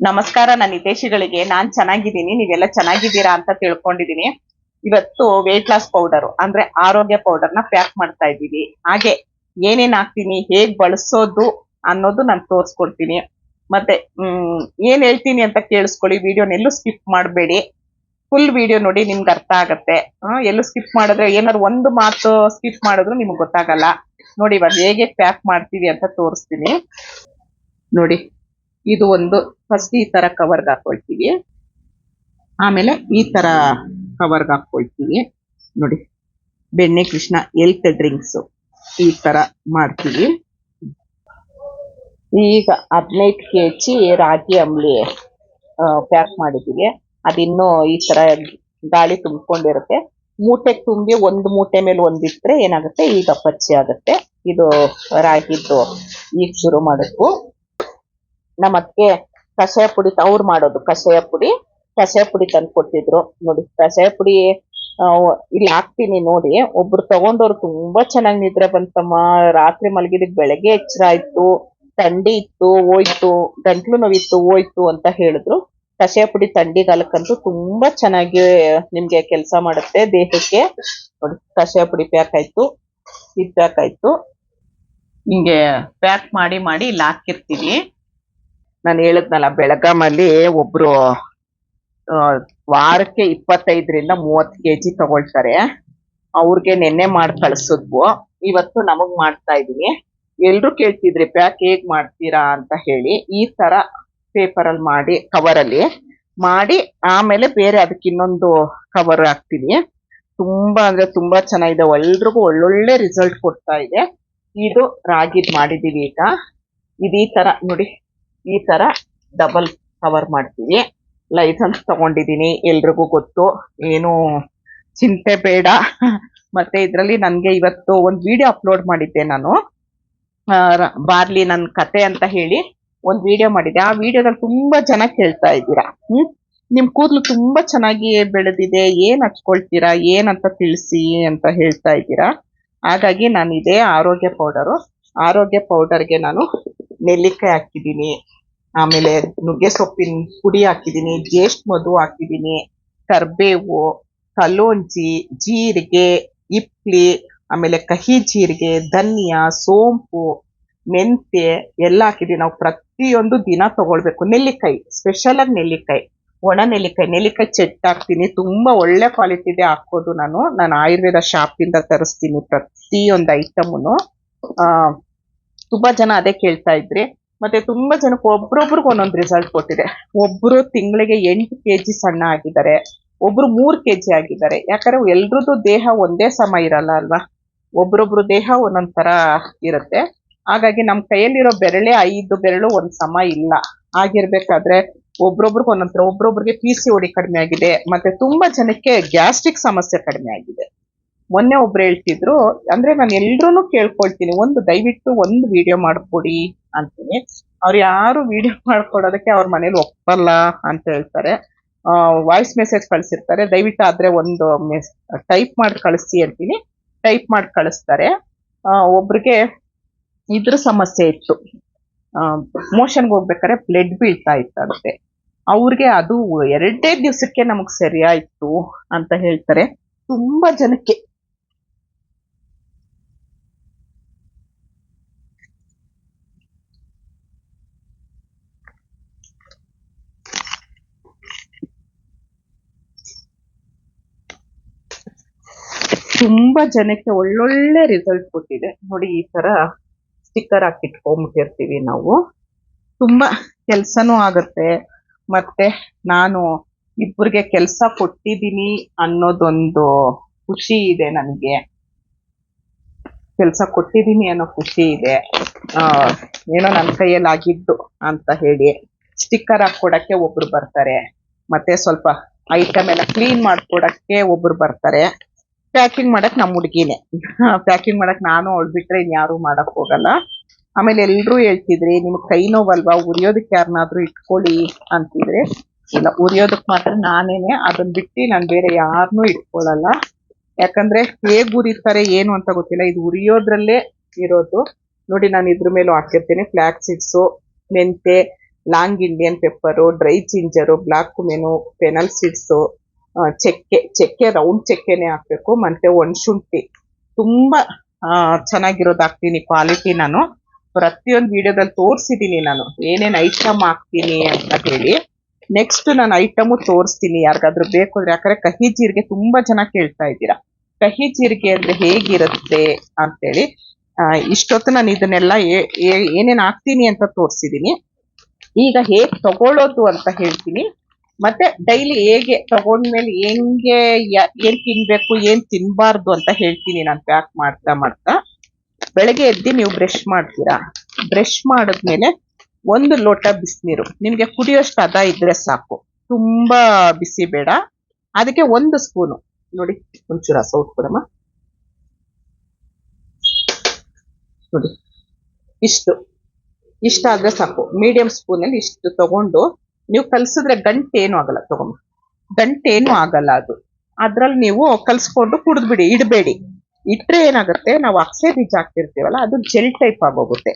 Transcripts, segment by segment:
ನಮಸ್ಕಾರ, ನನ್ನ ಹಿತೇಶಿಗಳಿಗೆ ನಾನ್ ಚೆನ್ನಾಗಿದ್ದೀನಿ, ನೀವೆಲ್ಲ ಚೆನ್ನಾಗಿದ್ದೀರಾ ಅಂತ ತಿಳ್ಕೊಂಡಿದೀನಿ ಇವತ್ತು ವೇಟ್ ಲಾಸ್ ಪೌಡರ್ ಅಂದ್ರೆ ಆರೋಗ್ಯ ಪೌಡರ್ನ ಪ್ಯಾಕ್ ಮಾಡ್ತಾ ಇದ್ದೀವಿ. ಹಾಗೆ ಏನೇನ್ ಹಾಕ್ತೀನಿ, ಹೇಗ್ ಬಳಸೋದು ಅನ್ನೋದು ನಾನು ತೋರಿಸ್ಕೊಡ್ತೀನಿ. ಮತ್ತೆ, ಹ್ಮ್, ಏನ್ ಹೇಳ್ತೀನಿ ಅಂತ ಕೇಳಿಸ್ಕೊಳ್ಳಿ. ವಿಡಿಯೋನೆಲ್ಲೂ ಸ್ಕಿಪ್ ಮಾಡಬೇಡಿ. ಫುಲ್ ವಿಡಿಯೋ ನೋಡಿ ನಿಮ್ಗೆ ಅರ್ಥ ಆಗತ್ತೆ. ಎಲ್ಲೂ ಸ್ಕಿಪ್ ಮಾಡಿದ್ರೆ ಏನಾದ್ರು ಒಂದು ಮಾತು ಸ್ಕಿಪ್ ಮಾಡಿದ್ರು ನಿಮ್ಗೆ ಗೊತ್ತಾಗಲ್ಲ. ನೋಡಿ ಇವಾಗ ಹೇಗೆ ಪ್ಯಾಕ್ ಮಾಡ್ತೀವಿ ಅಂತ ತೋರಿಸ್ತೀನಿ. ನೋಡಿ. ಇದು ಒಂದು ಫಸ್ಟ್ ಈ ತರ ಕವರ್ಗೆ ಹಾಕೊಳ್ತೀವಿ. ಆಮೇಲೆ ಈ ತರ ಕವರ್ಗೆ ಹಾಕೊಳ್ತೀವಿ. ನೋಡಿ, ಬೆಣ್ಣೆ, ಕೃಷ್ಣ ಎಲ್ತ್ ಡ್ರಿಂಕ್ಸ್ ಈ ತರ ಮಾಡ್ತೀವಿ. ಈಗ ಹದಿನೈದು ಕೆ ಜಿ ರಾಗಿ ಅಂಬ್ಲಿ ಪ್ಯಾಕ್ ಮಾಡಿದ್ದೀವಿ. ಅದಿನ್ನೂ ಈ ತರ ಗಾಳಿ ತುಂಬಿಕೊಂಡಿರುತ್ತೆ. ಮೂಟೆ ತುಂಬಿ ಒಂದು ಮೂಟೆ ಮೇಲೆ ಒಂದಿಟ್ರೆ ಏನಾಗುತ್ತೆ? ಈಗ ಪಚ್ಚಿ ಆಗುತ್ತೆ. ಇದು ರಾಗಿದ್ದು ಈಗ ಶುರು ಮಾಡಬೇಕು ನಮ್ಮ ಅದಕ್ಕೆ ಕಷಾಯ ಪುಡಿ ಅವ್ರು ಮಾಡೋದು ಕಷಾಯ ಪುಡಿ. ಕಷಾಯ ಪುಡಿ ತಂದು ಕೊಟ್ಟಿದ್ರು. ನೋಡಿ, ಕಷಾಯ ಪುಡಿ ಇಲ್ಲಿ ಹಾಕ್ತೀನಿ ನೋಡಿ. ಒಬ್ರು ತಗೊಂಡವ್ರು ತುಂಬಾ ಚೆನ್ನಾಗಿ ನಿದ್ರೆ ಬಂತಮ್ಮ. ರಾತ್ರಿ ಮಲಗಿದಕ್ ಬೆಳಗ್ಗೆ ಎಚ್ಚರ ಆಯ್ತು, ಥಂಡಿ ಇತ್ತು, ಹೋಯ್ತು, ಗಂಟ್ಲು ನೋವಿತ್ತು, ಹೋಯ್ತು ಅಂತ ಹೇಳಿದ್ರು. ಕಷಾಯ ಪುಡಿ ಥಂಡಿಗಾಲಕ್ಕಂತೂ ತುಂಬಾ ಚೆನ್ನಾಗಿ ನಿಮ್ಗೆ ಕೆಲಸ ಮಾಡುತ್ತೆ ದೇಹಕ್ಕೆ. ನೋಡಿ, ಕಷಾಯ ಪುಡಿ ಪ್ಯಾಕ್ ಆಯ್ತು. ಇದು ಪ್ಯಾಕ್ ಆಯ್ತು. ಹಿಂಗೆ ಪ್ಯಾಕ್ ಮಾಡಿ ಮಾಡಿ ಇಲ್ಲಿ ಹಾಕಿರ್ತೀವಿ ನಾನು ಹೇಳಿದ್ನಲ್ಲ, ಬೆಳಗಾಮಲ್ಲಿ ಒಬ್ರು ವಾರಕ್ಕೆ ಇಪ್ಪತ್ತೈದರಿಂದ ಮೂವತ್ತು ಕೆಜಿ ತಗೊಳ್ತಾರೆ. ಅವ್ರಿಗೆ ನೆನ್ನೆ ಮಾಡಿ ಕಳ್ಸಿದ್ವು. ಇವತ್ತು ನಮಗ್ ಮಾಡ್ತಾ ಇದೀನಿ ಎಲ್ರು ಕೇಳ್ತಿದ್ರಿ, ಪ್ಯಾಕ್ ಹೇಗ್ ಮಾಡ್ತೀರಾ ಅಂತ ಹೇಳಿ. ಈ ತರ ಪೇಪರ್ ಅಲ್ಲಿ ಮಾಡಿ ಕವರ್ ಅಲ್ಲಿ ಮಾಡಿ, ಆಮೇಲೆ ಬೇರೆ ಅದಕ್ಕೆ ಇನ್ನೊಂದು ಕವರ್ ಹಾಕ್ತೀನಿ. ತುಂಬಾ ಅಂದ್ರೆ ತುಂಬಾ ಚೆನ್ನಾಗಿದೆ. ಎಲ್ರಿಗೂ ಒಳ್ಳೊಳ್ಳೆ ರಿಸಲ್ಟ್ ಕೊಡ್ತಾ ಇದೆ. ಇದು ರಾಗಿದ್ ಮಾಡಿದೀವಿ ಈಗ. ಇದೀ ತರ ನೋಡಿ. ಈ ತರ ಡಬಲ್ ಕವರ್ ಮಾಡ್ತೀವಿ ಲೈಸೆನ್ಸ್ ತಗೊಂಡಿದ್ದೀನಿ. ಎಲ್ರಿಗೂ ಗೊತ್ತು. ಏನು ಚಿಂತೆ ಬೇಡ. ಮತ್ತೆ ಇದರಲ್ಲಿ ನನಗೆ ಇವತ್ತು ಒಂದು ವಿಡಿಯೋ ಅಪ್ಲೋಡ್ ಮಾಡಿದ್ದೆ ನಾನು. ಬಾರ್ಲಿ ನನ್ನ ಕತೆ ಅಂತ ಹೇಳಿ ಒಂದು ವಿಡಿಯೋ ಮಾಡಿದ್ದೆ. ಆ ವಿಡಿಯೋದಲ್ಲಿ ತುಂಬಾ ಜನ ಕೇಳ್ತಾ ಇದ್ದೀರಾ? ಹ್ಮ್? ನಿಮ್ ಕೂದಲು ತುಂಬಾ ಚೆನ್ನಾಗಿ ಬೆಳೆದಿದೆ. ಏನ್ ಹಚ್ಕೊಳ್ತೀರಾ? ಏನಂತ ತಿಳಿಸಿ ಅಂತ ಹೇಳ್ತಾ ಇದ್ದೀರಾ? ಹಾಗಾಗಿ ನಾನು ಇದೇ ಆರೋಗ್ಯ ಪೌಡರು. ಆರೋಗ್ಯ ಪೌಡರ್ಗೆ ನಾನು ನೆಲ್ಲಿಕಾಯಿ ಹಾಕಿದ್ದೀನಿ. ಆಮೇಲೆ ನುಗ್ಗೆ ಸೊಪ್ಪಿನ ಪುಡಿ ಹಾಕಿದ್ದೀನಿ ಜೇಷ್ಟ್ ಮಧು ಹಾಕಿದ್ದೀನಿ ಕರ್ಬೇವು, ಕಲೋಂಜಿ, ಜೀರಿಗೆ, ಇಪ್ಲಿ, ಆಮೇಲೆ ಕಹಿ ಜೀರಿಗೆ, ಧನಿಯಾ, ಸೋಂಪು, ಮೆಂತ್ಯ ಎಲ್ಲ ಹಾಕಿದೀನಿ. ನಾವು ಪ್ರತಿಯೊಂದು ದಿನ ತಗೊಳ್ಬೇಕು. ನೆಲ್ಲಿಕಾಯಿ ಸ್ಪೆಷಲ್ ಆಗಿ ನೆಲ್ಲಿಕಾಯಿ, ಒಣ ನೆಲ್ಲಿಕಾಯಿ ನೆಲ್ಲಿಕಾಯಿ ಚೆಟ್ ಹಾಕ್ತೀನಿ. ತುಂಬಾ ಒಳ್ಳೆ ಕ್ವಾಲಿಟಿದೆ ಹಾಕೋದು ನಾನು. ನಾನು ಆಯುರ್ವೇದ ಶಾಪಿಂದ ತರಿಸ್ತೀನಿ ಪ್ರತಿಯೊಂದು ಐಟಮ್ನು ತುಂಬಾ ಜನ ಅದೇ ಕೇಳ್ತಾ ಇದ್ರಿ ಮತ್ತೆ ತುಂಬಾ ಜನಕ್ಕೆ ಒಬ್ರೊಬ್ರಿಗೆ ಒಂದೊಂದು ರಿಸಲ್ಟ್ ಕೊಟ್ಟಿದೆ. ಒಬ್ರು ತಿಂಗಳಿಗೆ ಎಂಟು ಕೆ ಜಿ ಸಣ್ಣ ಆಗಿದ್ದಾರೆ, ಒಬ್ರು ಮೂರು ಕೆ ಜಿ ಆಗಿದ್ದಾರೆ. ಯಾಕಂದ್ರೆ ಎಲ್ರದ್ದು ದೇಹ ಒಂದೇ ಸಮ ಇರಲ್ಲ ಅಲ್ವಾ? ಒಬ್ರೊಬ್ರು ದೇಹ ಒಂದೊಂದ್ ತರ ಇರುತ್ತೆ. ಹಾಗಾಗಿ ನಮ್ಮ ಕೈಯಲ್ಲಿರೋ ಬೆರಳೆ ಐದು, ಬೆರಳು ಒಂದ್ ಸಮ ಇಲ್ಲ. ಆಗಿರ್ಬೇಕಾದ್ರೆ ಒಬ್ರೊಬ್ರಿಗೆ ಒಂದೊಂದ್ ತರ, ಒಬ್ರೊಬ್ರಿಗೆ ಪಿ ಸಿ ಓಡಿ ಕಡಿಮೆ ಆಗಿದೆ. ಮತ್ತೆ ತುಂಬಾ ಜನಕ್ಕೆ ಗ್ಯಾಸ್ಟ್ರಿಕ್ ಸಮಸ್ಯೆ ಕಡಿಮೆ ಆಗಿದೆ. ಮೊನ್ನೆ ಒಬ್ರು ಹೇಳ್ತಿದ್ರು, ಅಂದ್ರೆ ನಾನು ಎಲ್ರೂ ಕೇಳ್ಕೊಳ್ತೀನಿ, ಒಂದು ದಯವಿಟ್ಟು ಒಂದು ವಿಡಿಯೋ ಮಾಡ್ಕೊಡಿ. ಅಂತೀನಿ. ಅವ್ರು ಯಾರು ವಿಡಿಯೋ ಮಾಡ್ಕೊಡೋದಕ್ಕೆ ಅವ್ರ ಮನೇಲಿ ಒಪ್ಪಲ್ಲ ಅಂತ ಹೇಳ್ತಾರೆ. ವಾಯ್ಸ್ ಮೆಸೇಜ್ ಕಳಿಸಿರ್ತಾರೆ. ದಯವಿಟ್ಟು ಆದ್ರೆ ಒಂದು ಮೆಸ್ ಟೈಪ್ ಮಾಡಿ ಕಳಿಸಿ ಅಂತೀನಿ. ಟೈಪ್ ಮಾಡಿ ಕಳಿಸ್ತಾರೆ. ಒಬ್ರಿಗೆ ಇದ್ರ ಸಮಸ್ಯೆ ಇತ್ತು. ಮೋಷನ್ಗೆ ಹೋಗ್ಬೇಕಾದ್ರೆ ಬ್ಲಡ್ ಬೀಳ್ತಾ ಇತ್ತಂತೆ. ಅವ್ರಿಗೆ ಅದು ಎರಡೇ ದಿವಸಕ್ಕೆ ನಮಗೆ ಸರಿಯಾಯಿತು ಅಂತ ಹೇಳ್ತಾರೆ. ತುಂಬಾ ಜನಕ್ಕೆ ತುಂಬಾ ಜನಕ್ಕೆ ಒಳ್ಳೊಳ್ಳೆ ರಿಸಲ್ಟ್ ಕೊಟ್ಟಿದೆ. ನೋಡಿ ಈ ತರ ಸ್ಟಿಕ್ಕರ್ ಹಾಕಿಟ್ಕೊಂಬಿಟ್ಟಿರ್ತೀವಿ ನಾವು. ತುಂಬಾ ಕೆಲ್ಸನೂ ಆಗುತ್ತೆ. ಮತ್ತೆ ನಾನು ಇಬ್ಬರಿಗೆ ಕೆಲಸ ಕೊಟ್ಟಿದ್ದೀನಿ ಅನ್ನೋದೊಂದು ಖುಷಿ ಇದೆ ನನಗೆ. ಕೆಲಸ ಕೊಟ್ಟಿದ್ದೀನಿ ಅನ್ನೋ ಖುಷಿ ಇದೆ. ಏನೋ ನನ್ನ ಕೈಯಲ್ಲಿ ಆಗಿದ್ದು ಅಂತ ಹೇಳಿ ಸ್ಟಿಕ್ಕರ್ ಹಾಕೊಡಕ್ಕೆ ಒಬ್ರು ಬರ್ತಾರೆ. ಮತ್ತೆ ಸ್ವಲ್ಪ ಐಟಮ್ ಎಲ್ಲ ಕ್ಲೀನ್ ಮಾಡ್ಕೊಡಕ್ಕೆ ಒಬ್ರು ಬರ್ತಾರೆ. ಪ್ಯಾಕಿಂಗ್ ಮಾಡಕ್ ನಮ್ಮ ಹುಡುಗಿನೇ. ಪ್ಯಾಕಿಂಗ್ ಮಾಡಕ್ ನಾನು ಅವಳು ಬಿಟ್ರೆ ಇನ್ಯಾರು ಮಾಡಕ್ ಹೋಗಲ್ಲ. ಆಮೇಲೆ ಎಲ್ರು ಹೇಳ್ತಿದ್ರಿ, ನಿಮ್ಗೆ ಕೈ ನೋವಲ್ವಾ? ಉರಿಯೋದಕ್ಕೆ ಯಾರನ್ನಾದ್ರೂ ಇಟ್ಕೊಳ್ಳಿ ಅಂತಿದ್ರೆ. ಇಲ್ಲ, ಉರಿಯೋದಕ್ ಮಾತ್ರ ನಾನೇನೆ. ಅದನ್ನ ಬಿಟ್ಟು ನಾನು ಬೇರೆ ಯಾರನ್ನೂ ಇಟ್ಕೊಳ್ಳಲ್ಲ ಯಾಕಂದ್ರೆ ಹೇಗ್ ಉರಿತಾರೆ ಏನು ಅಂತ ಗೊತ್ತಿಲ್ಲ. ಇದು ಉರಿಯೋದ್ರಲ್ಲೇ ಇರೋದು. ನೋಡಿ, ನಾನು ಇದ್ರ ಮೇಲೂ ಹಾಕಿರ್ತೀನಿ. ಫ್ಲಾಕ್ ಸೀಡ್ಸು ಮೆಂತೆ, long Indian pepper, dry ginger, black cumin fennel seeds ಚಕ್ಕೆ ಚಕ್ಕೆ ರೌಂಡ್ ಚಕ್ಕೆನೆ ಹಾಕ್ಬೇಕು. ಮತ್ತೆ ಒಣಶುಂಠಿ ತುಂಬಾ ಚೆನ್ನಾಗಿರೋದು ಹಾಕ್ತೀನಿ ಕ್ವಾಲಿಟಿ ನಾನು. ಪ್ರತಿಯೊಂದು ವಿಡಿಯೋದಲ್ಲಿ ತೋರಿಸಿದೀನಿ ನಾನು. ಏನೇನ್ ಐಟಮ್ ಹಾಕ್ತೀನಿ ಅಂತ ಹೇಳಿ ನೆಕ್ಸ್ಟ್ ನಾನು ಐಟಮು ತೋರಿಸ್ತೀನಿ. ಯಾರಿಗಾದ್ರೂ ಬೇಕು ಅಂದ್ರೆ ಯಾಕಂದ್ರೆ ಕಹಿ ಜೀರಿಗೆ ತುಂಬಾ ಜನ ಕೇಳ್ತಾ ಇದ್ದೀರಾ. ಕಹಿ ಜೀರಿಗೆ ಅಂದ್ರೆ ಹೇಗಿರುತ್ತೆ ಅಂತೇಳಿ. ಇಷ್ಟೊತ್ತು ನಾನು ಇದನ್ನೆಲ್ಲ ಏನೇನ್ ಹಾಕ್ತೀನಿ ಅಂತ ತೋರಿಸಿದೀನಿ. ಈಗ ಹೇಗ್ ತಗೊಳ್ಳೋದು ಅಂತ ಹೇಳ್ತೀನಿ. ಮತ್ತೆ ಡೈಲಿ ಹೇಗೆ ತಗೊಂಡ್ಮೇಲೆ ಹೆಂಗೆ ಏನ್ ತಿನ್ಬೇಕು, ಏನ್ ತಿನ್ಬಾರ್ದು ಅಂತ ಹೇಳ್ತೀನಿ ನಾನು ಪ್ಯಾಕ್ ಮಾಡ್ತಾ ಮಾಡ್ತಾ. ಬೆಳಗ್ಗೆ ಎದ್ದು ನೀವು ಬ್ರಷ್ ಮಾಡ್ತೀರಾ? ಬ್ರಷ್ ಮಾಡಿದ್ಮೇಲೆ ಒಂದು ಲೋಟ ಬಿಸಿನೀರು. ನಿಮ್ಗೆ ಕುಡಿಯೋಷ್ಟು ಹದ ಇದ್ರೆ ಸಾಕು. ತುಂಬಾ ಬಿಸಿ ಬೇಡ. ಅದಕ್ಕೆ ಒಂದು ಸ್ಪೂನು ನೋಡಿ, ಒಂಚೂರ ಸೌಟ್ ಕೊಡಮ್ಮ ನೋಡಿ, ಇಷ್ಟು. ಇಷ್ಟ ಆದ್ರೆ ಸಾಕು. ಮೀಡಿಯಂ ಸ್ಪೂನ್ ಅಲ್ಲಿ ಇಷ್ಟು ತಗೊಂಡು ನೀವು ಕಲ್ಸಿದ್ರೆ ಗಂಟೆ ಏನು ಆಗಲ್ಲ ತಗೊಂಬ ಗಂಟೆ ಏನು ಆಗಲ್ಲ ಅದು. ಅದ್ರಲ್ಲಿ ನೀವು ಕಲ್ಸ್ಕೊಂಡು ಕುಡಿದ್ಬಿಡಿ ಇಡಬೇಡಿ. ಇಟ್ರೆ ಏನಾಗುತ್ತೆ, ನಾವು ಅಕ್ಸೆ ಬೀಜ ಹಾಕ್ತಿರ್ತೀವಲ್ಲ ಅದು ಜೆಲ್ ಟೈಪ್ ಆಗೋಗುತ್ತೆ.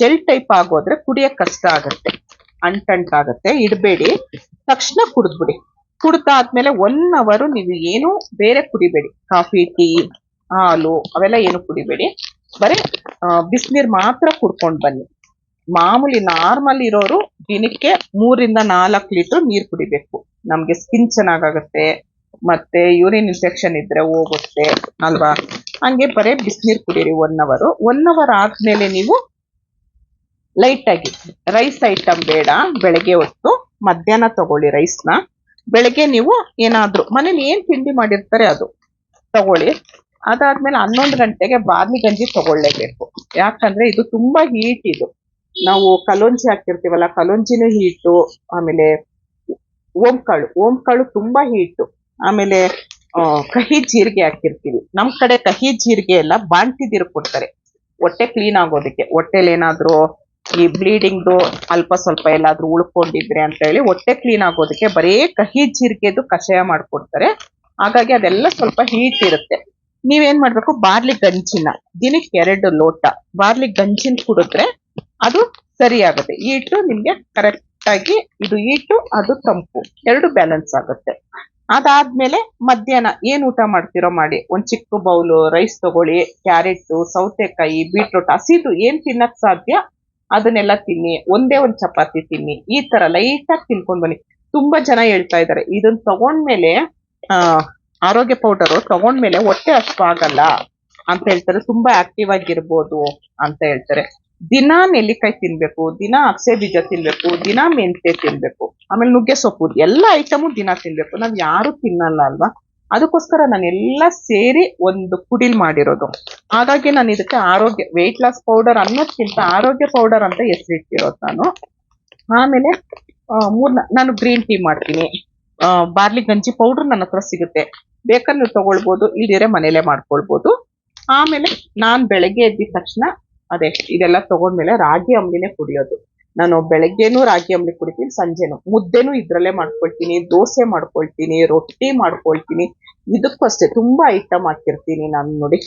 ಜೆಲ್ ಟೈಪ್ ಆಗೋದ್ರೆ ಕುಡಿಯಕ್ ಕಷ್ಟ ಆಗುತ್ತೆ ಅಂಟಂಟಾಗತ್ತೆ ಇಡಬೇಡಿ. ತಕ್ಷಣ ಕುಡಿದ್ಬಿಡಿ ಕುಡ್ದಾದ್ಮೇಲೆ ಒನ್ ಅವರು ನೀವು ಏನು ಬೇರೆ ಕುಡಿಬೇಡಿ. ಕಾಫಿ, ಟೀ, ಹಾಲು, ಅವೆಲ್ಲ ಏನು ಕುಡಿಬೇಡಿ. ಬರೀ ಬಿಸಿನೀರ್ ಮಾತ್ರ ಕುಡ್ಕೊಂಡು ಬನ್ನಿ. ಮಾಮೂಲಿ ನಾರ್ಮಲ್ ಇರೋರು ದಿನಕ್ಕೆ ಮೂರಿಂದ ನಾಲ್ಕು ಲೀಟರ್ ನೀರು ಕುಡಿಬೇಕು. ನಮ್ಗೆ ಸ್ಕಿನ್ ಚೆನ್ನಾಗಾಗತ್ತೆ, ಮತ್ತೆ ಯೂರಿನ್ ಇನ್ಫೆಕ್ಷನ್ ಇದ್ರೆ ಹೋಗುತ್ತೆ ಅಲ್ವಾ? ಹಂಗೆ ಬರೇ ಬಿಸಿನೀರ್ ಕುಡೀರಿ ಒನ್ ಅವರ್ ಒನ್ ಅವರ್ ಆದ್ಮೇಲೆ ನೀವು ಲೈಟ್ ಆಗಿ ರೈಸ್ ಐಟಮ್ ಬೇಡ, ಬೆಳಗ್ಗೆ ಹೊತ್ತು ಮಧ್ಯಾಹ್ನ ತಗೊಳ್ಳಿ ರೈಸ್ನ ಬೆಳಗ್ಗೆ ನೀವು ಏನಾದ್ರೂ, ಮನೇಲಿ ಏನ್ ತಿಂಡಿ ಮಾಡಿರ್ತಾರೆ ಅದು, ತಗೊಳ್ಳಿ. ಅದಾದ್ಮೇಲೆ ಹನ್ನೊಂದು ಗಂಟೆಗೆ ಬಾರ್ಲಿ ಗಂಜಿ ತಗೊಳ್ಳೇಬೇಕು. ಯಾಕಂದ್ರೆ ಇದು ತುಂಬಾ ಹೀಟ್ ಇದು. ನಾವು ಕಲೋಂಜಿ ಹಾಕಿರ್ತೀವಲ್ಲ, ಕಲೋಂಜಿನೂ ಹೀಟು, ಆಮೇಲೆ ಓಂಕಾಳು. ಓಂಕಾಳು ತುಂಬಾ ಹೀಟು. ಆಮೇಲೆ ಕಹಿ ಜೀರಿಗೆ ಹಾಕಿರ್ತೀವಿ. ನಮ್ ಕಡೆ ಕಹಿ ಜೀರಿಗೆ ಎಲ್ಲ ಬಾಣ್ತಿದಿರು ಕೊಡ್ತಾರೆ. ಹೊಟ್ಟೆ ಕ್ಲೀನ್ ಆಗೋದಕ್ಕೆ. ಹೊಟ್ಟೆಲಿ ಏನಾದ್ರೂ ಈ ಬ್ಲೀಡಿಂಗ್ದು ಅಲ್ಪ ಸ್ವಲ್ಪ ಎಲ್ಲಾದ್ರೂ ಉಳ್ಕೊಂಡಿದ್ರೆ ಅಂತ ಹೇಳಿ ಹೊಟ್ಟೆ ಕ್ಲೀನ್ ಆಗೋದಕ್ಕೆ ಬರೀ ಕಹಿ ಜೀರಿಗೆದು ಕಷಾಯ ಮಾಡ್ಕೊಡ್ತಾರೆ. ಹಾಗಾಗಿ ಅದೆಲ್ಲ ಸ್ವಲ್ಪ ಹೀಟ್ ಇರುತ್ತೆ. ನೀವೇನ್ ಮಾಡ್ಬೇಕು? ಬಾರ್ಲಿ ಗಂಜಿನ. ದಿನಕ್ಕೆ ಎರಡು ಲೋಟ ಬಾರ್ಲಿ ಗಂಜಿನ ಕುಡಿದ್ರೆ ಅದು ಸರಿ ಆಗುತ್ತೆ ಈಟು ನಿಮ್ಗೆ ಕರೆಕ್ಟ್ ಆಗಿ ಇದು ಈಟು ಅದು ತಂಪು. ಎರಡು ಬ್ಯಾಲೆನ್ಸ್ ಆಗುತ್ತೆ. ಅದಾದ್ಮೇಲೆ ಮಧ್ಯಾಹ್ನ ಏನ್ ಊಟ ಮಾಡ್ತಿರೋ ಮಾಡಿ. ಒಂದ್ ಚಿಕ್ಕ ಬೌಲು ರೈಸ್ ತಗೊಳ್ಳಿ ಕ್ಯಾರೆಟ್ ಸೌತೆಕಾಯಿ ಬೀಟ್ರೂಟ್ ಹಸಿದು ಏನ್ ತಿನ್ನಕ್ ಸಾಧ್ಯ ಅದನ್ನೆಲ್ಲ ತಿನ್ನಿ. ಒಂದೇ ಒಂದ್ ಚಪಾತಿ ತಿನ್ನಿ. ಈ ತರ ಲೈಟ್ ಆಗಿ ತಿನ್ಕೊಂಡ್ ಬನ್ನಿ. ತುಂಬಾ ಜನ ಹೇಳ್ತಾ ಇದಾರೆ ಇದನ್ನ ತಗೊಂಡ್ಮೇಲೆ, ಆ, ಆರೋಗ್ಯ ಪೌಡರ್ ತಗೊಂಡ್ಮೇಲೆ ಹೊಟ್ಟೆ ಅಷ್ಟು ಆಗಲ್ಲ. ಅಂತ ಹೇಳ್ತಾರೆ. ತುಂಬಾ ಆಕ್ಟಿವ್ ಆಗಿರ್ಬೋದು ಅಂತ ಹೇಳ್ತಾರೆ. ದಿನ ನೆಲ್ಲಿಕಾಯಿ ತಿನ್ಬೇಕು, ದಿನ ಅಗಸೆ ಬೀಜ ತಿನ್ಬೇಕು, ದಿನ ಮೆಂತೆ ತಿನ್ಬೇಕು, ಆಮೇಲೆ ನುಗ್ಗೆ ಸೊಪ್ಪು, ಎಲ್ಲ ಐಟಮು ದಿನ ತಿನ್ಬೇಕು. ನಾವ್ ಯಾರು ತಿನ್ನಲ್ಲ ಅಲ್ವಾ? ಅದಕ್ಕೋಸ್ಕರ ನಾನು ಎಲ್ಲ ಸೇರಿ ಒಂದು ಪುಡಿಲ್ ಮಾಡಿರೋದು. ಹಾಗಾಗಿ ನಾನು ಇದಕ್ಕೆ ಆರೋಗ್ಯ ವೆಯ್ಟ್ ಲಾಸ್ ಪೌಡರ್ ಅನ್ನೋದ್ಕಿಂತ ಆರೋಗ್ಯ ಪೌಡರ್ ಅಂತ ಹೆಸರಿಟ್ಟಿರೋದು ನಾನು. ಆಮೇಲೆ ಮೂರ್ ನಾನು ಗ್ರೀನ್ ಟೀ ಮಾಡ್ತೀನಿ. ಬಾರ್ಲಿ ಗಂಜಿ ಪೌಡರ್ ನನ್ನ ಹತ್ರ ಸಿಗುತ್ತೆ. ಬೇಕಾದ್ರೆ ತಗೊಳ್ಬೋದು ಇಲ್ದಿರೆ ಮನೇಲೆ ಮಾಡ್ಕೊಳ್ಬೋದು. ಆಮೇಲೆ ನಾನು ಬೆಳಗ್ಗೆ ಎದ್ದಿದ ತಕ್ಷಣ ಅದೇ, ಇದೆಲ್ಲ ತಗೊಂಡ್ಮೇಲೆ ರಾಗಿ ಅಂಬ್ಲಿನೇ ಕುಡಿಯೋದು. ನಾನು ಬೆಳಗ್ಗೆನೂ ರಾಗಿ ಅಂಬ್ಲಿ ಕುಡಿತೀನಿ, ಸಂಜೆನೂ. ಮುದ್ದೆನೂ ಇದ್ರಲ್ಲೇ ಮಾಡ್ಕೊಳ್ತೀನಿ, ದೋಸೆ ಮಾಡ್ಕೊಳ್ತೀನಿ, ರೊಟ್ಟಿ ಮಾಡ್ಕೊಳ್ತೀನಿ. ಇದಕ್ಕೂ ಅಷ್ಟೇ ತುಂಬಾ ಐಟಮ್ ಹಾಕಿರ್ತೀನಿ ನಾನು ನೋಡಿ.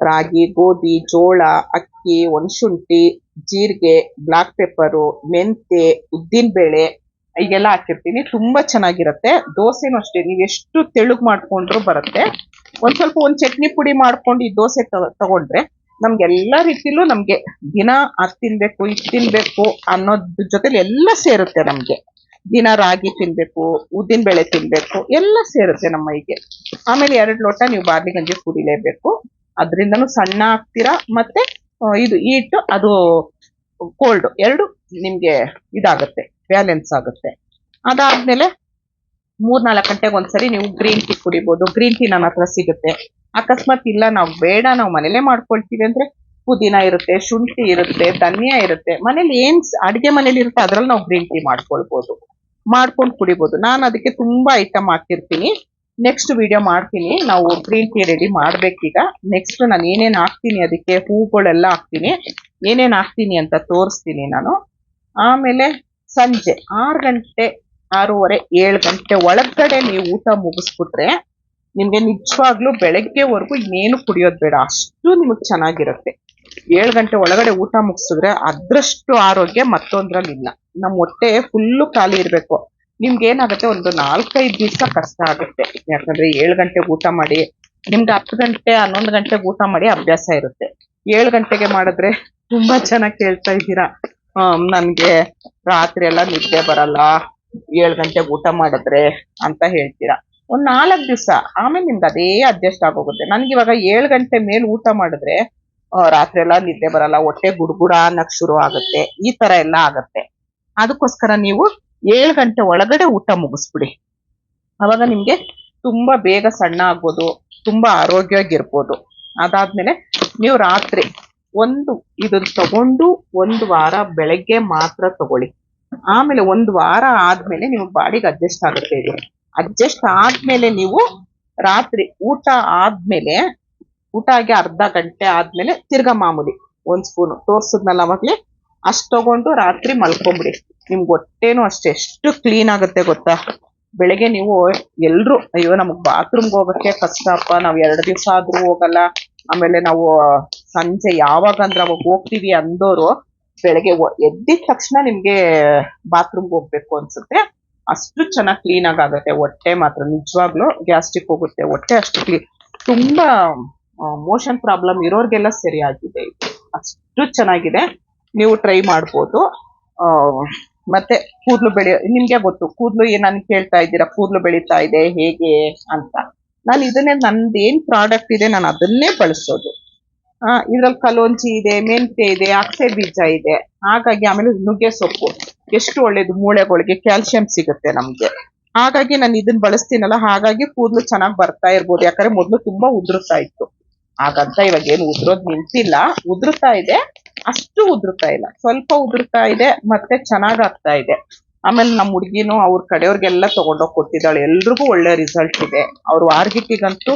ರಾಗಿ, ಗೋಧಿ, ಜೋಳ, ಅಕ್ಕಿ ಒಣಶುಂಠಿ ಜೀರಿಗೆ ಬ್ಲಾಕ್ ಪೆಪ್ಪರು ಮೆಂತೆ, ಉದ್ದಿನಬೇಳೆ ಈಗೆಲ್ಲ ಹಾಕಿರ್ತೀನಿ. ತುಂಬಾ ಚೆನ್ನಾಗಿರುತ್ತೆ. ದೋಸೆನೂ ಅಷ್ಟೇ, ನೀವು ಎಷ್ಟು ತೆಳುಗ್ ಮಾಡ್ಕೊಂಡ್ರು ಬರುತ್ತೆ. ಒಂದ್ ಸ್ವಲ್ಪ ಒಂದ್ ಚಟ್ನಿ ಪುಡಿ ಮಾಡ್ಕೊಂಡು ಈ ದೋಸೆ ತಗೊಂಡ್ರೆ ನಮ್ಗೆ ಎಲ್ಲಾ ರೀತಿಲೂ ನಮ್ಗೆ ದಿನ ಅದ್ ತಿನ್ಬೇಕು, ಇದು ತಿನ್ಬೇಕು ಅನ್ನೋದ್ರ ಜೊತೆಲಿ ಎಲ್ಲ ಸೇರುತ್ತೆ ನಮ್ಗೆ. ದಿನ ರಾಗಿ ತಿನ್ಬೇಕು, ಉದ್ದಿನ ಬೇಳೆ ತಿನ್ಬೇಕು, ಎಲ್ಲ ಸೇರುತ್ತೆ ನಮ್ಮ ಮೈಗೆ. ಆಮೇಲೆ ಎರಡು ಲೋಟ ನೀವು ಬಾರ್ಲಿ ಗಂಜಿ ಕುಡಿಲೇಬೇಕು. ಅದರಿಂದನೂ ಸಣ್ಣ ಆಗ್ತೀರಾ ಮತ್ತೆ ಇದು ಈಟ್ ಅದು ಕೋಲ್ಡ್ ಎರಡು ನಿಮ್ಗೆ ಇದಾಗುತ್ತೆ ಬ್ಯಾಲೆನ್ಸ್ ಆಗುತ್ತೆ. ಅದಾದ್ಮೇಲೆ ಮೂರ್ನಾಲ್ಕು ಗಂಟೆಗೆ ಒಂದ್ಸರಿ ನೀವು ಗ್ರೀನ್ ಟೀ ಕುಡಿಬಹುದು ಗ್ರೀನ್ ಟೀ ನನ್ನ ಹತ್ರ ಸಿಗುತ್ತೆ. ಅಕಸ್ಮಾತ್ ಇಲ್ಲ, ನಾವು ಬೇಡ, ನಾವು ಮನೇಲೆ ಮಾಡ್ಕೊಳ್ತೀವಿ ಅಂದ್ರೆ ಪುದೀನ ಇರುತ್ತೆ, ಶುಂಠಿ ಇರುತ್ತೆ, ಧನಿಯಾ ಇರುತ್ತೆ. ಮನೇಲಿ ಏನ್ ಅಡಿಗೆ ಮನೇಲಿ ಇರುತ್ತೆ, ಅದ್ರಲ್ಲಿ ನಾವು ಗ್ರೀನ್ ಟೀ ಮಾಡ್ಕೊಳ್ಬೋದು. ಮಾಡ್ಕೊಂಡು ಕುಡಿಬಹುದು ನಾನು ಅದಕ್ಕೆ ತುಂಬಾ ಐಟಮ್ ಹಾಕಿರ್ತೀನಿ. ನೆಕ್ಸ್ಟ್ ವಿಡಿಯೋ ಮಾಡ್ತೀನಿ. ನಾವು ಗ್ರೀನ್ ಟೀ ರೆಡಿ ಮಾಡ್ಬೇಕೀಗ. ನೆಕ್ಸ್ಟ್ ನಾನು ಏನೇನ್ ಹಾಕ್ತೀನಿ, ಅದಕ್ಕೆ ಹೂಗಳೆಲ್ಲ ಹಾಕ್ತೀನಿ. ಏನೇನ್ ಹಾಕ್ತೀನಿ ಅಂತ ತೋರಿಸ್ತೀನಿ ನಾನು. ಆಮೇಲೆ ಸಂಜೆ ಆರು ಗಂಟೆ, ಆರೂವರೆ, ಏಳು ಗಂಟೆ ಒಳಗಡೆ ನೀವು ಊಟ ಮುಗಿಸ್ಬಿಟ್ರೆ ನಿಮ್ಗೆ ನಿಜವಾಗ್ಲೂ ಬೆಳಗ್ಗೆವರೆಗೂ ಇನ್ನೇನು ಕುಡಿಯೋದು ಬೇಡ. ಅಷ್ಟು ನಿಮಗೆ ಚೆನ್ನಾಗಿರುತ್ತೆ. ಏಳು ಗಂಟೆ ಒಳಗಡೆ ಊಟ ಮುಗಿಸಿದ್ರೆ ಅದ್ರಷ್ಟು ಆರೋಗ್ಯ ಮತ್ತೊಂದ್ರಲ್ಲಿ ಇಲ್ಲ ನಮ್ಮ ಹೊಟ್ಟೆ ಫುಲ್ಲು ಖಾಲಿ ಇರಬೇಕು. ನಿಮ್ಗೆ ಏನಾಗುತ್ತೆ ಒಂದು ನಾಲ್ಕೈದು ದಿವಸ ಕಷ್ಟ ಆಗುತ್ತೆ. ಯಾಕಂದ್ರೆ ಏಳು ಗಂಟೆಗೆ ಊಟ ಮಾಡಿ ನಿಮ್ಗೆ ಹತ್ತು ಗಂಟೆ, ಹನ್ನೊಂದು ಗಂಟೆಗೆ ಊಟ ಮಾಡಿ ಅಭ್ಯಾಸ ಇರುತ್ತೆ. ಏಳು ಗಂಟೆಗೆ ಮಾಡಿದ್ರೆ ತುಂಬಾ ಚೆನ್ನಾಗಿ ಕೇಳ್ತಾ ಇದ್ದೀರಾ. ನನ್ಗೆ ರಾತ್ರಿ ಎಲ್ಲ ನಿದ್ದೆ ಬರಲ್ಲ. ಏಳು ಗಂಟೆಗೆ ಊಟ ಮಾಡಿದ್ರೆ ಅಂತ ಹೇಳ್ತೀರಾ. ಒಂದ್ ನಾಲ್ಕು ದಿವಸ, ಆಮೇಲೆ ನಿಮ್ಗೆ ಅದೇ ಅಡ್ಜಸ್ಟ್ ಆಗೋಗುತ್ತೆ. ನನಗೆ ಇವಾಗ ಏಳು ಗಂಟೆ ಮೇಲೆ ಊಟ ಮಾಡಿದ್ರೆ ರಾತ್ರಿ ಎಲ್ಲ ನಿದ್ದೆ ಬರಲ್ಲ, ಹೊಟ್ಟೆ ಗುಡ್ಗುಡ ಅನ್ನಕ್ ಶುರು ಆಗುತ್ತೆ. ಈ ತರ ಎಲ್ಲ ಆಗತ್ತೆ. ಅದಕ್ಕೋಸ್ಕರ ನೀವು ಏಳು ಗಂಟೆ ಒಳಗಡೆ ಊಟ ಮುಗಿಸ್ಬಿಡಿ. ಅವಾಗ ನಿಮ್ಗೆ ತುಂಬಾ ಬೇಗ ಸಣ್ಣ ಆಗ್ಬೋದು, ತುಂಬಾ ಆರೋಗ್ಯವಾಗಿರ್ಬೋದು. ಅದಾದ್ಮೇಲೆ ನೀವು ರಾತ್ರಿ ಒಂದು ಇದನ್ನ ತಗೊಂಡು ಒಂದು ವಾರ ಬೆಳಗ್ಗೆ ಮಾತ್ರ ತಗೊಳ್ಳಿ. ಆಮೇಲೆ ಒಂದು ವಾರ ಆದ್ಮೇಲೆ ನಿಮ್ಮ ಬಾಡಿಗೆ ಅಡ್ಜಸ್ಟ್ ಆಗುತ್ತೆ ಇದು. ಅಡ್ಜಸ್ಟ್ ಆದ್ಮೇಲೆ ನೀವು ರಾತ್ರಿ ಊಟ ಆದ್ಮೇಲೆ, ಊಟ ಆಗಿ ಅರ್ಧ ಗಂಟೆ ಆದ್ಮೇಲೆ ತಿರ್ಗಾ ಮಾಮೂಲಿ ಒಂದ್ ಸ್ಪೂನ್ ತೋರ್ಸದ್ನಲ್ಲ ಅವಾಗ್ಲೇ, ಅಷ್ಟು ತಗೊಂಡು ರಾತ್ರಿ ಮಲ್ಕೊಂಬಿಡಿ. ನಿಮ್ಗೆ ಹೊಟ್ಟೆನೂ ಅಷ್ಟೇ, ಎಷ್ಟು ಕ್ಲೀನ್ ಆಗುತ್ತೆ ಗೊತ್ತಾ? ಬೆಳಗ್ಗೆ ನೀವು ಎಲ್ರು, ಅಯ್ಯೋ ನಮಗ್ ಬಾತ್ರೂಮ್ಗೆ ಹೋಗಕ್ಕೆ ಕಷ್ಟಪ್ಪ ನಾವ್ ಎರಡು ದಿವಸ ಆದ್ರೂ ಹೋಗಲ್ಲ. ಆಮೇಲೆ ನಾವು ಸಂಜೆ ಯಾವಾಗ ಅಂದ್ರೆ ಅವಾಗ ಹೋಗ್ತೀವಿ ಅಂದೋರು, ಬೆಳಗ್ಗೆ ಎದ್ದಿದ ತಕ್ಷಣ ನಿಮ್ಗೆ ಬಾತ್ರೂಮ್ಗೆ ಹೋಗ್ಬೇಕು ಅನ್ಸುತ್ತೆ. ಅಷ್ಟು ಚೆನ್ನಾಗಿ ಕ್ಲೀನ್ ಆಗಿ ಆಗುತ್ತೆ ಹೊಟ್ಟೆ ಮಾತ್ರ ನಿಜವಾಗ್ಲೂ ಗ್ಯಾಸ್ಟ್ರಿಕ್ ಹೋಗುತ್ತೆ. ಹೊಟ್ಟೆ ಅಷ್ಟು ಕ್ಲೀನ್ ತುಂಬಾ ಮೋಷನ್ ಪ್ರಾಬ್ಲಮ್ ಇರೋರ್ಗೆಲ್ಲ ಸರಿ ಅಷ್ಟು ಚೆನ್ನಾಗಿದೆ. ನೀವು ಟ್ರೈ ಮಾಡ್ಬೋದು. ಮತ್ತೆ ಕೂದಲು ಬೆಳೆಯೋ ನಿಮ್ಗೆ ಗೊತ್ತು, ಕೂದಲು ನಾನು ಕೇಳ್ತಾ ಇದ್ದೀರಾ? ಕೂದಲು ಬೆಳೀತಾ ಇದೆ, ಹೇಗೆ ಅಂತ. ನಾನು ಇದನ್ನೇ ನಂದು ಏನ್ ಪ್ರಾಡಕ್ಟ್ ಇದೆ, ನಾನು ಅದನ್ನೇ ಬಳಸೋದು. ಆ, ಇದ್ರಲ್ಲಿ ಕಲೋಂಜಿ ಇದೆ ಮೆಂತೆ ಇದೆ ಅಕ್ಷೆ ಬೀಜ ಇದೆ. ಹಾಗಾಗಿ ಆಮೇಲೆ ನುಗ್ಗೆ ಸೊಪ್ಪು. ಎಷ್ಟು ಒಳ್ಳೇದು ಮೂಳೆಗಳಿಗೆ ಕ್ಯಾಲ್ಸಿಯಂ ಸಿಗುತ್ತೆ ನಮ್ಗೆ. ಹಾಗಾಗಿ ನಾನು ಇದನ್ನ ಬಳಸ್ತೀನಲ್ಲ, ಹಾಗಾಗಿ ಕೂದಲು ಚೆನ್ನಾಗಿ ಬರ್ತಾ ಇರ್ಬೋದು. ಯಾಕಂದ್ರೆ ಮೊದಲು ತುಂಬಾ ಉದುರುತ್ತಾ ಇತ್ತು. ಹಾಗಂತ ಇವಾಗ ಏನು ಉದುರೋದ್ ನಿಂತಿಲ್ಲ. ಉದುರುತ್ತಾ ಇದೆ. ಅಷ್ಟು ಉದುರುತ್ತಾ ಇಲ್ಲ. ಸ್ವಲ್ಪ ಉದುರುತ್ತಾ ಇದೆ, ಮತ್ತೆ ಚೆನ್ನಾಗಾಗ್ತಾ ಇದೆ. ಆಮೇಲೆ ನಮ್ಮ ಹುಡುಗಿನೂ ಅವ್ರ ಕಡೆಯವ್ರಿಗೆಲ್ಲ ತಗೊಂಡೋಗಿ ಕೊಟ್ಟಿದ್ದಾಳೆ. ಎಲ್ರಿಗೂ ಒಳ್ಳೆ ರಿಸಲ್ಟ್ ಇದೆ. ಅವ್ರ ವಾರ್ಗಿಟ್ಟಿಗಂತೂ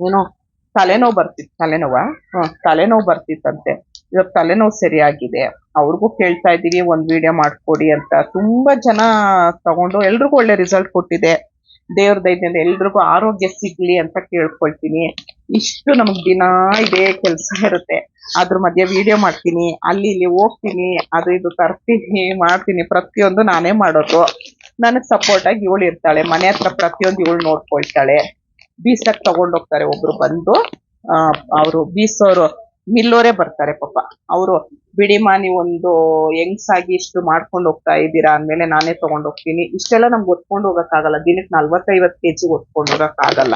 ಏನೋ ತಲೆನೋವು ಬರ್ತಿತ್ತು, ತಲೆನೋವಾ? ಹ್ಮ್ ತಲೆನೋವು ಬರ್ತಿತ್ತಂತೆ. ಇವಾಗ ತಲೆನೋವು ಸರಿಯಾಗಿದೆ. ಅವ್ರಿಗೂ ಕೇಳ್ತಾ ಇದ್ದೀವಿ, ಒಂದ್ ವಿಡಿಯೋ ಮಾಡ್ಕೊಡಿ ಅಂತ. ತುಂಬಾ ಜನ ತಗೊಂಡು ಎಲ್ರಿಗೂ ಒಳ್ಳೆ ರಿಸಲ್ಟ್ ಕೊಟ್ಟಿದೆ. ದೇವ್ರ ದಯದಿಂದ ಎಲ್ರಿಗೂ ಆರೋಗ್ಯ ಸಿಗ್ಲಿ ಅಂತ ಕೇಳ್ಕೊಳ್ತೀನಿ. ಇಷ್ಟು ನಮಗ್ ದಿನ ಇದೇ ಕೆಲಸ ಇರುತ್ತೆ. ಅದ್ರ ಮಧ್ಯೆ ವಿಡಿಯೋ ಮಾಡ್ತೀನಿ, ಅಲ್ಲಿ ಇಲ್ಲಿ ಹೋಗ್ತೀನಿ, ಅದು ಇದು ತರ್ತೀನಿ, ಮಾಡ್ತೀನಿ. ಪ್ರತಿಯೊಂದು ನಾನೇ ಮಾಡೋದು. ನನಗ್ ಸಪೋರ್ಟ್ ಆಗಿ ಇವಳು ಇರ್ತಾಳೆ, ಮನೆ ಹತ್ರ ಪ್ರತಿಯೊಂದು ಇವಳು ನೋಡ್ಕೊಳ್ತಾಳೆ. ಬೀಸಕ್ ತಗೊಂಡ್ ಹೋಗ್ತಾರೆ ಒಬ್ರು ಬಂದು. ಆ, ಅವರು ಬೀಸೋರು ಮಿಲ್ಲೋರೇ ಬರ್ತಾರೆ ಪಾಪ. ಅವರು ಬಿಡಿಮಾ ನೀವು ಒಂದು ಹೆಂಗ್ಸಾಗಿ ಇಷ್ಟು ಮಾಡ್ಕೊಂಡು ಹೋಗ್ತಾ ಇದ್ದೀರಾ ಅಂದ್ಮೇಲೆ ನಾನೇ ಹೋಗ್ತೀನಿ. ಇಷ್ಟೆಲ್ಲ ನಮ್ಗೆ ಹೊತ್ಕೊಂಡು ಹೋಗಕ್ಕಾಗಲ್ಲ. ದಿನಕ್ಕೆ ನಲ್ವತ್ತೈವತ್ತು ಕೆಜಿ ಹೊತ್ಕೊಂಡು ಹೋಗಕ್ಕಾಗಲ್ಲ.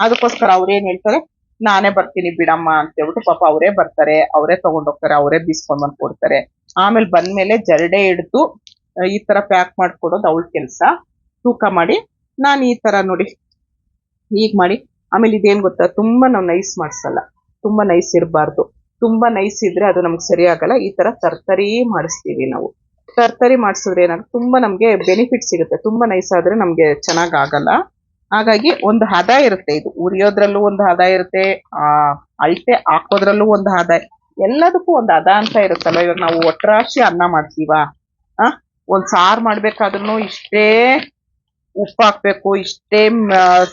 ಅದಕ್ಕೋಸ್ಕರ ಅವ್ರೇನ್ ಹೇಳ್ತಾರೆ, ನಾನೇ ಬರ್ತೀನಿ ಬಿಡಮ್ಮ ಅಂತ ಹೇಳ್ಬಿಟ್ಟು ಪಾಪ ಅವರೇ ಬರ್ತಾರೆ. ಅವರೇ ಹೋಗ್ತಾರೆ, ಅವರೇ ಬೀಸ್ಕೊಂಡ್ ಬಂದ್ ಕೊಡ್ತಾರೆ. ಆಮೇಲೆ ಬಂದ್ಮೇಲೆ ಜರಡೆ ಹಿಡ್ದು, ಈ ತರ ಪ್ಯಾಕ್ ಮಾಡ್ಕೊಡೋದು ಅವಳ ಕೆಲಸ. ತೂಕ ಮಾಡಿ, ನಾನು ಈ ತರ ನೋಡಿ ಹೀಗ್ ಮಾಡಿ. ಆಮೇಲೆ ಇದೇನು ಗೊತ್ತಾ? ತುಂಬಾ ನಾವು ನೈಸ್ ಮಾಡ್ಸಲ್ಲ. ತುಂಬಾ ನೈಸ್ ಇರಬಾರ್ದು. ತುಂಬಾ ನೈಸ್ ಇದ್ರೆ ಅದು ನಮ್ಗೆ ಸರಿ ಆಗಲ್ಲ. ಈ ತರ ತರ್ತರಿ ಮಾಡಿಸ್ತೀವಿ ನಾವು. ತರ್ತರಿ ಮಾಡಿಸಿದ್ರೆ ಏನಾಗುತ್ತೆ ತುಂಬ ನಮಗೆ ಬೆನಿಫಿಟ್ ಸಿಗುತ್ತೆ. ತುಂಬಾ ನೈಸ್ ಆದ್ರೆ ನಮ್ಗೆ ಚೆನ್ನಾಗ್ ಆಗಲ್ಲ. ಹಾಗಾಗಿ ಒಂದು ಹದ ಇರುತ್ತೆ ಇದು. ಉರಿಯೋದ್ರಲ್ಲೂ ಒಂದು ಹದ ಇರುತ್ತೆ. ಆ, ಅಳತೆ ಹಾಕೋದ್ರಲ್ಲೂ ಒಂದು ಹದ ಎಲ್ಲದಕ್ಕೂ ಒಂದು ಹದ ಅಂತ ಇರುತ್ತಲ್ಲ ಇವಾಗ ನಾವು ಒಟ್ರಾಶಿ ಅನ್ನ ಮಾಡ್ತೀವ? ಆ, ಒಂದು ಸಾರ್ ಮಾಡ್ಬೇಕಾದ್ರೂ ಇಷ್ಟೇ ಉಪ್ಪು ಹಾಕ್ಬೇಕು, ಇಷ್ಟೇ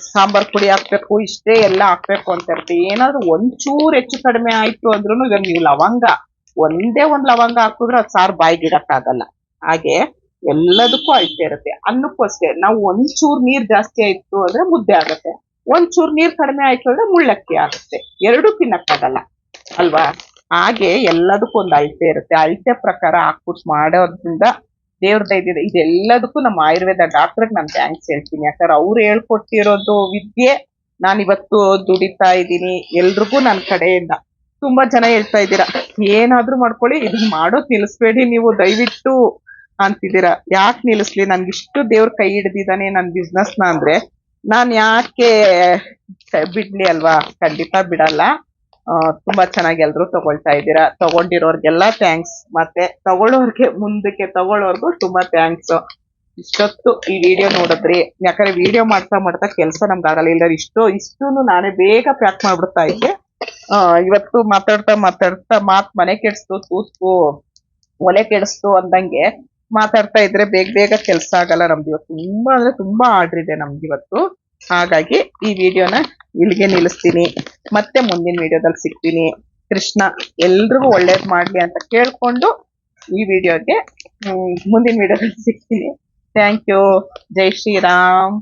ಸಾಂಬಾರ್ ಪುಡಿ ಹಾಕ್ಬೇಕು, ಇಷ್ಟೇ ಎಲ್ಲ ಹಾಕ್ಬೇಕು ಅಂತ ಇರ್ತೀವಿ ಏನಾದ್ರು ಒಂಚೂರು ಹೆಚ್ಚು ಕಡಿಮೆ ಆಯ್ತು ಅಂದ್ರೂ ಇವಾಗ ನೀವು ಲವಂಗ, ಒಂದೇ ಒಂದು ಲವಂಗ ಹಾಕಿದ್ರೆ ಅದು ಸಾರು ಬಾಯಿಗೆ ಇಡಕ್ಕಾಗಲ್ಲ. ಹಾಗೆ ಎಲ್ಲದಕ್ಕೂ ಅಳತೆ ಇರುತ್ತೆ. ಅನ್ನಕ್ಕೂ ಅಷ್ಟೇ ನಾವು ಒಂಚೂರು ನೀರ್ ಜಾಸ್ತಿ ಆಯ್ತು ಅಂದ್ರೆ ಮುದ್ದೆ ಆಗುತ್ತೆ. ಒಂಚೂರು ನೀರ್ ಕಡಿಮೆ ಆಯ್ತು ಅಂದ್ರೆ ಮುಳ್ಳಕ್ಕಿ ಆಗುತ್ತೆ. ಎರಡೂ ತಿನ್ನಕ್ಕಾಗಲ್ಲ. ಅಲ್ವಾ? ಹಾಗೆ ಎಲ್ಲದಕ್ಕೂ ಒಂದು ಅಳತೆ ಇರುತ್ತೆ. ಅಳತೆ ಪ್ರಕಾರ ಹಾಕ್ಬಿಟ್ಟು ಮಾಡೋದ್ರಿಂದ ದೇವ್ರ ದಯದಿಂದ ಇದೆಲ್ಲದಕ್ಕೂ ನಮ್ಮ ಆಯುರ್ವೇದ ಡಾಕ್ಟರ್ಗೆ ನಾನು ಥ್ಯಾಂಕ್ಸ್ ಹೇಳ್ತೀನಿ. ಯಾಕಂದ್ರೆ ಅವ್ರು ಹೇಳ್ಕೊಟ್ಟಿರೋದು ವಿದ್ಯೆ ನಾನು ಇವತ್ತು ದುಡಿತಾ ಇದ್ದೀನಿ. ಎಲ್ರಿಗೂ ನನ್ನ ಕಡೆಯಿಂದ. ತುಂಬಾ ಜನ ಹೇಳ್ತಾ ಇದ್ದೀರಾ, ಏನಾದ್ರೂ ಮಾಡ್ಕೊಳ್ಳಿ ಇದನ್ನ ಮಾಡೋದ್ ನಿಲ್ಲಿಸ್ಬೇಡಿ ನೀವು, ದಯವಿಟ್ಟು ಅಂತಿದ್ದೀರಾ. ಯಾಕೆ ನಿಲ್ಲಿಸ್ಲಿ ನನ್ಗೆ ಇಷ್ಟು ದೇವ್ರ ಕೈ ಹಿಡ್ದಿದ್ದಾನೆ ನನ್ನ ನ ಅಂದ್ರೆ ನಾನ್ ಯಾಕೆ ಬಿಡ್ಲಿ ಅಲ್ವಾ? ಖಂಡಿತ ಬಿಡಲ್ಲ. ತುಂಬಾ ಚೆನ್ನಾಗಿ ಎಲ್ರು ತಗೊಳ್ತಾ ಇದ್ದೀರಾ? ತಗೊಂಡಿರೋರ್ಗೆಲ್ಲ ಥ್ಯಾಂಕ್ಸ್ ಮತ್ತೆ ತಗೊಳ್ಳೋರ್ಗೆ ಮುಂದಕ್ಕೆ ತಗೊಳ್ಳೋರ್ಗು ತುಂಬಾ ಥ್ಯಾಂಕ್ಸ್ ಇಷ್ಟೊತ್ತು ಈ ವಿಡಿಯೋ ನೋಡಿದ್ರಿ. ಯಾಕಂದ್ರೆ ವಿಡಿಯೋ ಮಾಡ್ತಾ ಮಾಡ್ತಾ ಕೆಲಸ ನಮ್ಗೆ ಆಗಲ್ಲ. ಇಲ್ಲ, ಇಷ್ಟು, ಇಷ್ಟೂನು ನಾನೇ ಬೇಗ ಪ್ಯಾಕ್ ಮಾಡ್ಬಿಡ್ತಾ ಇದ್ದೆ. ಇವತ್ತು ಮಾತಾಡ್ತಾ ಮಾತಾಡ್ತಾ ಮಾತ್ ಮನೆ ಕೆಡಿಸ್ತು, ತೂಸ್ತು, ಒಲೆ ಕೆಡಿಸ್ತು ಅಂದಂಗೆ ಮಾತಾಡ್ತಾ ಇದ್ರೆ ಬೇಗ ಬೇಗ ಕೆಲಸ ಆಗಲ್ಲ ನಮ್ದು ಇವತ್ತು. ತುಂಬಾ ಅಂದ್ರೆ ತುಂಬಾ ಆರ್ಡರ್ ಇದೆ ನಮ್ಗೆ ಇವತ್ತು. ಹಾಗಾಗಿ ಈ ವಿಡಿಯೋನ ಇಲ್ಲಿಗೆ ನಿಲ್ಲಿಸ್ತೀನಿ. ಮತ್ತೆ ಮುಂದಿನ ವಿಡಿಯೋದಲ್ಲಿ ಸಿಗ್ತೀನಿ. ಕೃಷ್ಣ, ಎಲ್ರಿಗೂ ಒಳ್ಳೇದು ಮಾಡ್ಲಿ ಅಂತ ಕೇಳ್ಕೊಂಡು ಈ ವಿಡಿಯೋಗೆ ಮುಂದಿನ ವಿಡಿಯೋದಲ್ಲಿ ಸಿಗ್ತೀನಿ. ಥ್ಯಾಂಕ್ ಯು ಜೈ ಶ್ರೀರಾಮ್.